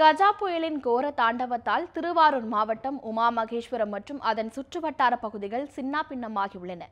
கஜா புயலின் கோர தாண்டவத்தால் திருவாரூர் மாவட்டம் உமா மகேஸ்வரம் மற்றும் அதன் சுற்றுவட்டார பகுதிகள் சின்னாபின்னமாகியுள்ளன.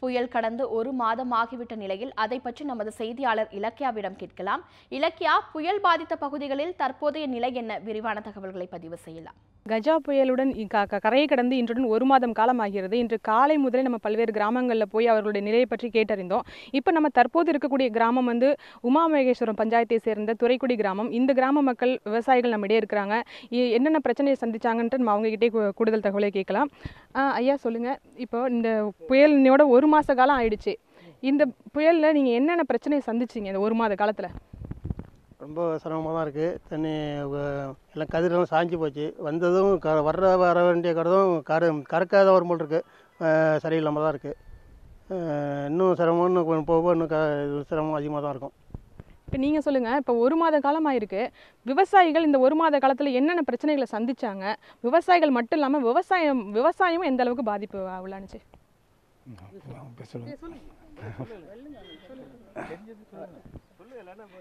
புயல் கடந்து ஒரு மாதம் ஆகிவிட்ட நிலையில் அதை பற்றி நமது செய்தியாளர் இலக்கியாவிடம் கேட்கலாம். இலக்கியா புயல் பாதித்த பகுதிகளில் தற்போதைய நிலை என்ன? விரிவான தகவல்களை பதிவு செய்யலாம். கஜா புயலுடன் க- க- கரையை கடந்து இன்றுடன் ஒரு மாதம் காலமாகிறது. இன்று காலை முதலே நம்ம பல்வேறு கிராமங்களில் போய் அவர்களுடைய நிலையை பற்றி கேட்டறிந்தோம். இப்போ நம்ம தற்போது இருக்கக்கூடிய கிராமம் வந்து உமாமகேஸ்வரம் பஞ்சாயத்தை சேர்ந்த துறைக்குடி கிராமம். இந்த கிராம மக்கள் விவசாயிகள் நம்மிடையே இருக்கிறாங்க. என்னென்ன பிரச்சனையை சந்திச்சாங்கன்ட்டு நம்ம அவங்ககிட்டே கூடுதல் தகவலை கேட்கலாம். ஐயா சொல்லுங்கள் இப்போ இந்த புயலினோட ஒரு மாத காலம் ஆயிடுச்சு. இந்த புயலில் நீங்கள் என்னென்ன பிரச்சனையை சந்திச்சீங்க இந்த ஒரு மாத காலத்தில்? ரொம்ப சிரமமாக தான் இருக்குது தண்ணி எல்லாம் கதிரெல்லாம் சாஞ்சு போச்சு. வந்ததும் க வர்ற வர வேண்டிய கடதும் கரு கறக்காத ஒரு போல் இருக்குது சரியில்லாமல் தான் இருக்குது இன்னும் சிரமம் இன்னும் கொஞ்சம் போக இன்னும் க சிரமம் அதிகமாக தான் இருக்கும். இப்போ நீங்கள் சொல்லுங்கள் இப்போ ஒரு மாத காலமாக இருக்கு விவசாயிகள் இந்த ஒரு மாத காலத்தில் என்னென்ன பிரச்சனைகளை சந்திச்சாங்க? விவசாயிகள் மட்டும் இல்லாமல் விவசாயம் விவசாயமும் எந்த அளவுக்கு பாதிப்பு உள்ளானுச்சு?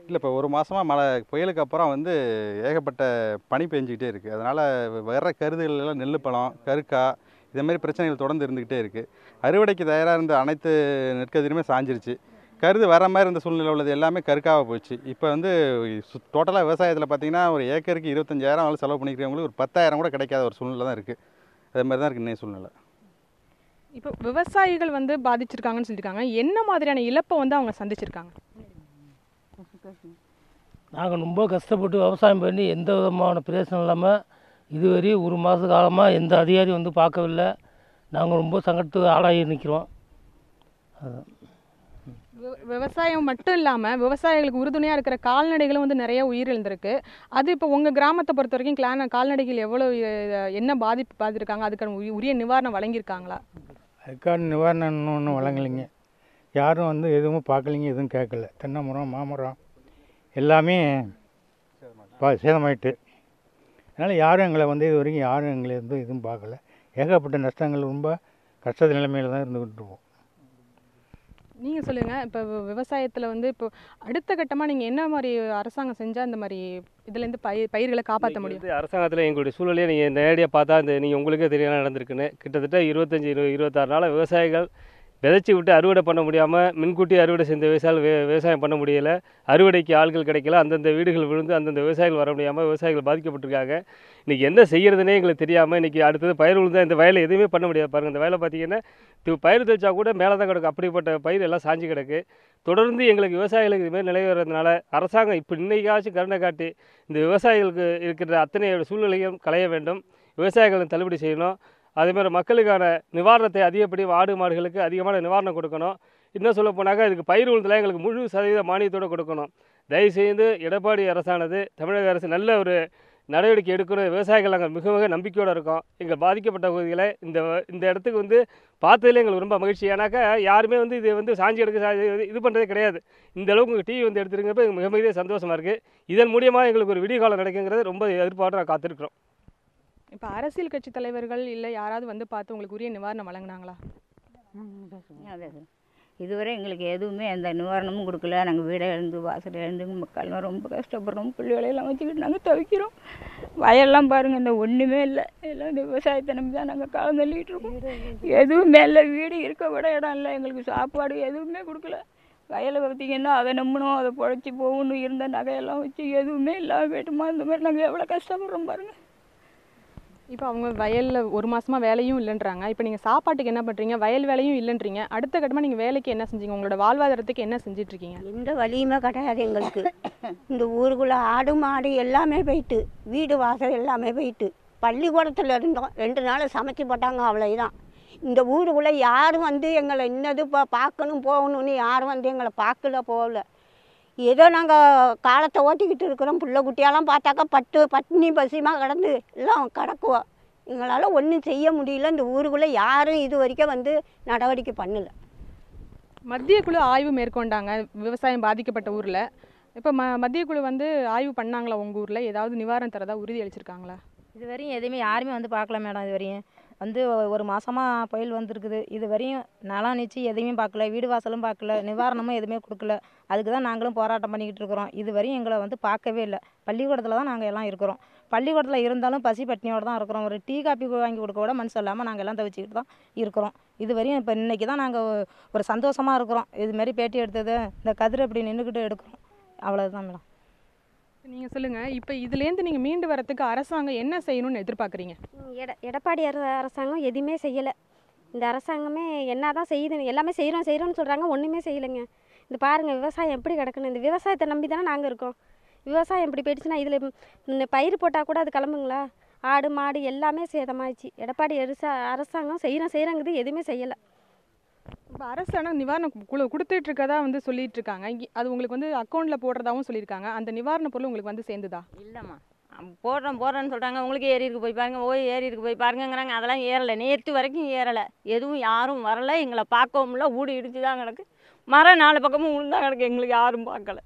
இல்லை இப்போ ஒரு மாதமாக மழை புயலுக்கு அப்புறம் வந்து ஏகப்பட்ட பனி பெஞ்சிக்கிட்டே இருக்குது அதனால் வர்ற கருதுகளெல்லாம் நெல் பழம் கருக்கா இதே மாதிரி பிரச்சனைகள் தொடர்ந்து இருந்துக்கிட்டே இருக்குது அறுவடைக்கு தயாராக இருந்த அனைத்து நெற்கதிருமே சாஞ்சிருச்சு. கருது வர மாதிரி இருந்த சூழ்நிலை உள்ளது எல்லாமே கருக்காக போச்சு. இப்போ வந்து டோட்டலாக விவசாயத்தில் பார்த்தீங்கன்னா ஒரு ஏக்கருக்கு இருபத்தஞ்சாயிரம் அவ்வளோ செலவு பண்ணிக்கிறவங்களுக்கு ஒரு பத்தாயிரம் கூட கிடைக்காத ஒரு சூழ்நிலை தான் இருக்குது அதே மாதிரி தான் இருக்குது இன்னைய சூழ்நிலை. இப்போ விவசாயிகள் வந்து பாதிச்சிருக்காங்கன்னு சொல்லியிருக்காங்க. என்ன மாதிரியான இழப்பை வந்து அவங்க சந்திச்சிருக்காங்க? நாங்கள் ரொம்ப கஷ்டப்பட்டு விவசாயம் பண்ணி எந்த விதமான பிரயோசனம் இல்லாமல் இதுவரை ஒரு மாத காலமாக எந்த அதிகாரி வந்து பார்க்கவில்லை. நாங்கள் ரொம்ப சங்கடத்துக்கு ஆளாகி நிற்கிறோம் விவசாயம் மட்டும் இல்லாமல் விவசாயிகளுக்கு உறுதுணையாக இருக்கிற கால்நடைகளும் வந்து நிறைய உயிரிழந்திருக்கு. அது இப்போ உங்கள் கிராமத்தை பொறுத்த வரைக்கும் கிளான கால்நடைகள் எவ்வளோ என்ன பாதிப்பு பாதிருக்காங்க அதுக்கான உரி- உரிய நிவாரணம் வழங்கியிருக்காங்களா? அதுக்கான நிவாரணம் இன்னும் ஒன்றும் வழங்கலைங்க. யாரும் வந்து எதுவும் பார்க்கலைங்க எதுவும் கேட்கல. தென்னை மரம் மாமரம் எல்லாமே பா சேதமாயிட்டு. அதனால் யாரும் எங்களை வந்து இது வரைக்கும் யாரும் எங்களை வந்து எதுவும் பார்க்கல. ஏகப்பட்ட நஷ்டங்கள் ரொம்ப கஷ்ட நிலைமையில் தான் இருந்துக்கிட்டு இருப்போம் நீங்கள் சொல்லுங்கள் இப்போ விவசாயத்தில் வந்து இப்போ அடுத்த கட்டமாக நீங்கள் என்ன மாதிரி அரசாங்கம் செஞ்சால் இந்த மாதிரி இதுலேருந்து பயிர் பயிர்களை காப்பாற்ற முடியும்? வந்து அரசாங்கத்தில் எங்களுடைய சூழ்நிலையை நீங்கள் நேரடியாக பார்த்தா இந்த நீங்கள் உங்களுக்கே தெரியும் நடந்திருக்குன்னு. கிட்டத்தட்ட இருபத்தஞ்சி இரு இருபத்தாறு நாள் விவசாயிகள் விதைச்சி விட்டு அறுவடை பண்ண முடியாமல் முன்கூட்டி அறுவடை செஞ்ச விவசாயிகள் வி- விவசாயம் பண்ண முடியலை. அறுவடைக்கு ஆட்கள் கிடைக்கல. அந்தந்த வீடுகள் விழுந்து அந்தந்த விவசாயிகள் வர முடியாமல் விவசாயிகள் பாதிக்கப்பட்டிருக்காங்க. இன்றைக்கி என்ன செய்யறதுனே எங்களுக்கு தெரியாமல் இன்றைக்கி அடுத்தது பயிர் விழுந்தா இந்த வயலை எதுவுமே பண்ண முடியாது. பாருங்கள் இந்த வயலை பார்த்தீங்கன்னா பயிர் தெளிச்சா கூட மேலே தான் கிடக்கும் அப்படிப்பட்ட பயிர் எல்லாம் சாஞ்சு கிடக்கு. தொடர்ந்து எங்களுக்கு விவசாயிகளுக்கு இதுமாரி நிலை வர்றதுனால அரசாங்கம் இப்போ இன்றைக்காச்சும் கருணை காட்டி இந்த விவசாயிகளுக்கு இருக்கிற அத்தனை சூழ்நிலையும் களைய வேண்டும். விவசாயிகளை தள்ளுபடி செய்யணும். அதேமாதிரி மக்களுக்கான நிவாரணத்தை அதிகப்படி ஆடு மாடுகளுக்கு அதிகமான நிவாரணம் கொடுக்கணும். இன்னும் சொல்ல போனாக்கா இதுக்கு பயிர் உழுதுல எங்களுக்கு முழு சதவீத மானியத்தோடு கொடுக்கணும். தயவுசெய்து எடப்பாடி அரசானது தமிழக அரசு நல்ல ஒரு நடவடிக்கை எடுக்கணும். விவசாயிகள் நாங்கள் மிக மிக நம்பிக்கையோடு இருக்கோம். எங்கள் பாதிக்கப்பட்ட பகுதிகளை இந்த இந்த இடத்துக்கு வந்து பார்த்ததுலேயே எங்களுக்கு ரொம்ப மகிழ்ச்சி ஏன்னாக்கா யாருமே வந்து இது வந்து சாஞ்சி எடுக்க சாஞ்சி இது- பண்ணுறதே கிடையாது. இந்த அளவுக்கு உங்கள் டிவி வந்து எடுத்துருங்கிறப்ப எங்களுக்கு மிக மிக சந்தோஷமாக இருக்குது இதன் மூலியமாக எங்களுக்கு ஒரு விடிய காலம் நடக்குங்கிறது ரொம்ப எதிர்பார்த்து நான் காத்திருக்கிறோம். இப்போ அரசியல் கட்சி தலைவர்கள் இல்லை யாராவது வந்து பார்த்து உங்களுக்கு உரிய நிவாரணம் வழங்குனாங்களா? அதே இதுவரை எங்களுக்கு எதுவுமே எந்த நிவாரணமும் கொடுக்கல. நாங்கள் வீடை எழுந்து வாசல் இழந்து மக்கள்லாம் ரொம்ப கஷ்டப்படுறோம். பிள்ளைகளையெல்லாம் வச்சுக்கிட்டு நாங்கள் துவைக்கிறோம். வயல்லாம் பாருங்கள் இந்த ஒன்றுமே இல்லை. எல்லாம் விவசாயத்தை நம்பி தான் நாங்கள் காலம் தள்ளிட்டு இருக்கோம். எதுவுமே இல்லை. வீடு இருக்க விட இடம் இல்லை. எங்களுக்கு சாப்பாடு எதுவுமே கொடுக்கல. வயலை பார்த்தீங்கன்னா அதை நம்பணும் அதை பொழைச்சி போகணும் இருந்த நகையெல்லாம் வச்சு எதுவுமே இல்லாமல் போயிட்டுமா? இந்த மாதிரி நாங்கள் எவ்வளோ கஷ்டப்படுறோம் பாருங்கள் இப்போ அவங்க வயலில் ஒரு மாதமாக வேலையும் இல்லைன்றாங்க. இப்போ நீங்கள் சாப்பாட்டுக்கு என்ன பண்ணுறீங்க வயல் வேலையும் இல்லைன்றீங்க. அடுத்த கட்டமாக நீங்கள் வேலைக்கு என்ன செஞ்சீங்க? உங்களோட வாழ்வாதாரத்துக்கு என்ன செஞ்சிட்ருக்கீங்க? எந்த வழியுமே கிடையாது எங்களுக்கு. இந்த ஊருக்குள்ளே ஆடு மாடு எல்லாமே போயிட்டு வீடு வாசல் எல்லாமே போயிட்டு பள்ளிக்கூடத்தில் இருந்தோம். ரெண்டு நாள் சமைச்சு போட்டாங்க அவ்வளோதான் இந்த ஊருக்குள்ளே யாரும் வந்து எங்களை இன்னது பா பார்க்கணும் போகணும்னு யாரும் வந்து எங்களை பார்க்கல போகல. ஏதோ நாங்கள் காலத்தை ஓட்டிக்கிட்டு இருக்கிறோம். புள்ள குட்டியெல்லாம் பார்த்தாக்கா பட்டு பட்டினி பசிமா கிடந்து எல்லாம் கிடக்குவோம் எங்களால் ஒன்றும் செய்ய முடியல. இந்த ஊருக்குள்ளே யாரும் இது வரைக்கும் வந்து நடவடிக்கை பண்ணல. மத்திய குழு ஆய்வு மேற்கொண்டாங்க. விவசாயம் பாதிக்கப்பட்ட ஊரில். இப்போ ம மத்திய குழு வந்து ஆய்வு பண்ணாங்களா உங்கள் ஊரில்? ஏதாவது நிவாரணம் தரதா உறுதி அளிச்சிருக்காங்களா? இது வரையும் எதுவுமே யாருமே வந்து பார்க்கல மேடம் இது வரையும் வந்து ஒரு மாதமா புயல் வந்திருக்குது. இது வரையும் நலம் நிச்சு எதையுமே பார்க்கல வீடு வாசலும் பார்க்கல நிவாரணமும் எதுவுமே கொடுக்கல. அதுக்கு தான் நாங்களும் போராட்டம் பண்ணிக்கிட்டு இருக்கிறோம். இது வரையும் எங்களை வந்து பார்க்கவே இல்லை. பள்ளிக்கூடத்தில் தான் நாங்கள் எல்லாம் இருக்கிறோம். பள்ளிக்கூடத்தில் இருந்தாலும் பசி பட்டினியோடு தான் இருக்கிறோம். ஒரு டீ காப்பி வாங்கி கொடுக்க கூட மனசு இல்லாமல் நாங்கள் எல்லாம் தவிச்சிக்கிட்டு தான் இருக்கிறோம். இது வரையும் இப்போ இன்னைக்கு தான் நாங்கள் ஒரு சந்தோஷமாக இருக்கிறோம். இதுமாரி பேட்டி எடுத்தது இந்த கதிர் அப்படி நின்றுக்கிட்டு எடுக்கிறோம். அவ்வளோதான் மேடம். நீங்கள் சொல்லுங்கள் இப்போ இதுலேருந்து நீங்கள் மீண்டு வரத்துக்கு அரசாங்கம் என்ன செய்யணும்னு எதிர்பார்க்குறீங்க? எட எடப்பாடி அரசாங்கம் எதுவுமே செய்யலை. இந்த அரசாங்கமே என்ன தான் செய்யுது எல்லாமே செய்கிறோம் செய்கிறோம்னு சொல்கிறாங்க ஒன்றுமே செய்யலைங்க. இந்த பாருங்கள் விவசாயம் எப்படி கிடக்குன்னு இந்த விவசாயத்தை நம்பி தானே நாங்கள் இருக்கோம். விவசாயம் இப்படி போயிடுச்சுன்னா இதில் இந்த பயிர் போட்டால் கூட அது கிளம்புங்களா? ஆடு மாடு எல்லாமே சேதமாயிடுச்சு. எடப்பாடி அரசா அரசாங்கம் செய்கிறோம் செய்கிறோங்கிறது எதுவுமே செய்யலை. இப்போ அரசு ஆனால் நிவாரணம் கொடுத்துட்டு இருக்கதா வந்து சொல்லிட்டு இருக்காங்க அது உங்களுக்கு வந்து அக்கௌண்ட்டில் போடுறதாவும் சொல்லியிருக்காங்க அந்த நிவாரண பொருள் உங்களுக்கு வந்து சேர்ந்துதா இல்லைம்மா. போடுறோம் போடுறோன்னு சொல்கிறாங்க உங்களுக்கு ஏரி இருக்கு போய் பாருங்க. ஓய் ஏரி இருக்கு போய் பாருங்கங்கிறாங்க. அதெல்லாம் ஏறலை. நேற்று வரைக்கும் ஏறலை. எதுவும் யாரும் வரல. எங்களை பார்க்கவும் இல்லை. ஊடு இடிச்சு தான் கிடக்கு. மரம் நாலு பக்கமும் உளுந்தா கிடக்கு. எங்களுக்கு யாரும் பார்க்கல.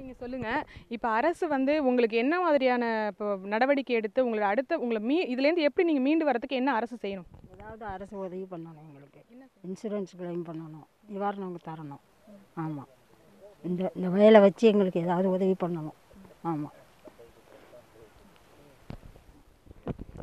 நீங்கள் சொல்லுங்கள் இப்போ அரசு வந்து உங்களுக்கு என்ன மாதிரியான இப்போ நடவடிக்கை எடுத்து உங்களை அடுத்த உங்களை மீ இதுலேருந்து எப்படி நீங்கள் மீண்டு வரதுக்கு என்ன அரசு செய்யணும்? ஏதாவது அரசு உதவி பண்ணணும் எங்களுக்கு. இன்சூரன்ஸ் கிளைம் பண்ணணும். நிவாரணம் தரணும். ஆமாம் இந்த இந்த வயலை வச்சு எங்களுக்கு ஏதாவது உதவி பண்ணணும். ஆமாம்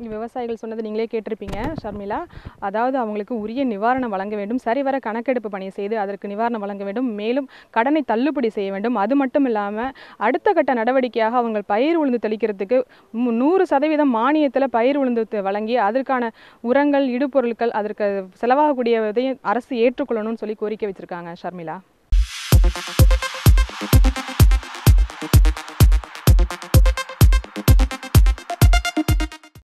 விவசாயிகள் சொன்னது நீங்களே கேட்டிருப்பீங்க ஷர்மிளா. அதாவது அவங்களுக்கு உரிய நிவாரணம் வழங்க வேண்டும். சரிவர கணக்கெடுப்பு பணி செய்து அதற்கு நிவாரணம் வழங்க வேண்டும். மேலும் கடனை தள்ளுபடி செய்ய வேண்டும். அது மட்டும் இல்லாமல் அடுத்த கட்ட நடவடிக்கையாக அவங்க பயிர் உளுந்து தெளிக்கிறதுக்கு மு- நூறு சதவீதம் மானியத்தில் பயிர் உளுந்து வழங்கி அதற்கான உரங்கள் இடுபொருட்கள் அதற்கு செலவாகக்கூடியதையும் அரசு ஏற்றுக்கொள்ளணும்னு சொல்லி கோரிக்கை வச்சுருக்காங்க ஷர்மிளா.